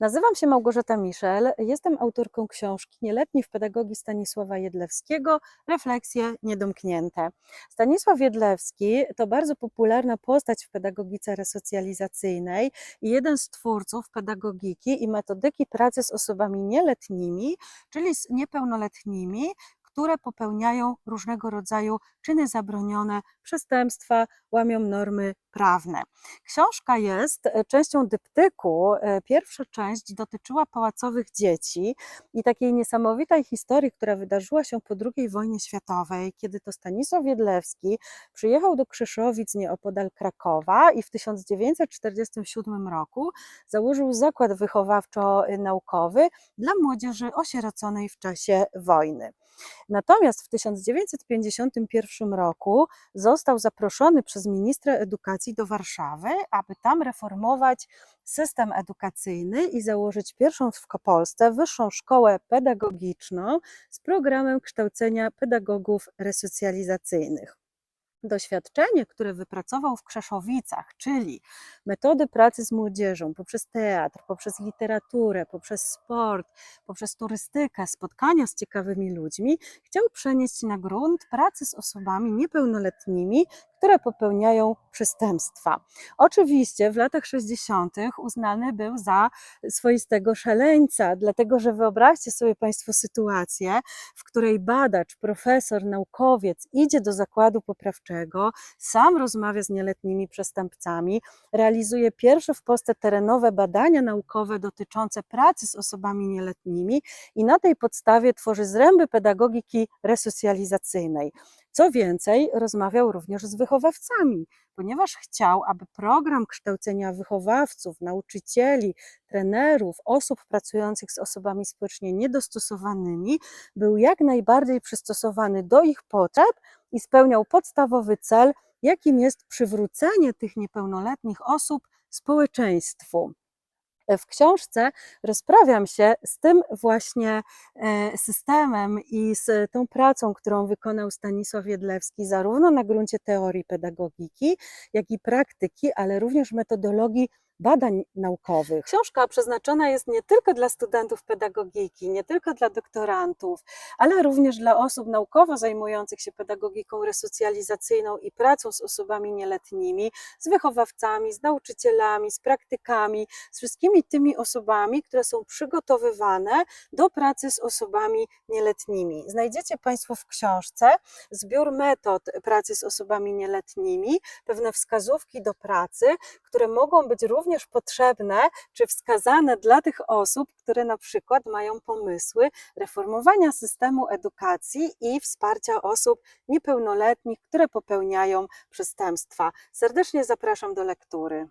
Nazywam się Małgorzata Miszel, jestem autorką książki Nieletni w pedagogii Stanisława Jedlewskiego Refleksje niedomknięte. Stanisław Jedlewski to bardzo popularna postać w pedagogice resocjalizacyjnej i jeden z twórców pedagogiki i metodyki pracy z osobami nieletnimi, czyli z niepełnoletnimi, które popełniają różnego rodzaju czyny zabronione, przestępstwa, łamią normy prawne. Książka jest e, częścią dyptyku. E, Pierwsza część dotyczyła pałacowych dzieci i takiej niesamowitej historii, która wydarzyła się po II wojnie światowej, kiedy to Stanisław Jedlewski przyjechał do Krzyszowic nieopodal Krakowa i w 1947 roku założył zakład wychowawczo-naukowy dla młodzieży osieroconej w czasie wojny. Natomiast w 1951 roku został zaproszony przez ministra edukacji do Warszawy, aby tam reformować system edukacyjny i założyć pierwszą w Polsce wyższą szkołę pedagogiczną z programem kształcenia pedagogów resocjalizacyjnych. Doświadczenie, które wypracował w Krzeszowicach, czyli metody pracy z młodzieżą poprzez teatr, poprzez literaturę, poprzez sport, poprzez turystykę, spotkania z ciekawymi ludźmi, chciał przenieść na grunt pracy z osobami niepełnoletnimi, które popełniają przestępstwa. Oczywiście w latach 60. uznany był za swoistego szaleńca, dlatego że wyobraźcie sobie Państwo sytuację, w której badacz, profesor, naukowiec idzie do zakładu poprawczego, sam rozmawia z nieletnimi przestępcami, realizuje pierwsze w Polsce terenowe badania naukowe dotyczące pracy z osobami nieletnimi i na tej podstawie tworzy zręby pedagogiki resocjalizacyjnej. Co więcej, rozmawiał również z wychowawcami, ponieważ chciał, aby program kształcenia wychowawców, nauczycieli, trenerów, osób pracujących z osobami społecznie niedostosowanymi był jak najbardziej przystosowany do ich potrzeb i spełniał podstawowy cel, jakim jest przywrócenie tych niepełnoletnich osób społeczeństwu. W książce rozprawiam się z tym właśnie e, systemem i z tą pracą, którą wykonał Stanisław Jedlewski, zarówno na gruncie teorii pedagogiki, jak i praktyki, ale również metodologii badań naukowych. Książka przeznaczona jest nie tylko dla studentów pedagogiki, nie tylko dla doktorantów, ale również dla osób naukowo zajmujących się pedagogiką resocjalizacyjną i pracą z osobami nieletnimi, z wychowawcami, z nauczycielami, z praktykami, z wszystkimi tymi osobami, które są przygotowywane do pracy z osobami nieletnimi. Znajdziecie Państwo w książce zbiór metod pracy z osobami nieletnimi, pewne wskazówki do pracy, które mogą być również potrzebne czy wskazane dla tych osób, które na przykład mają pomysły reformowania systemu edukacji i wsparcia osób niepełnoletnich, które popełniają przestępstwa. Serdecznie zapraszam do lektury.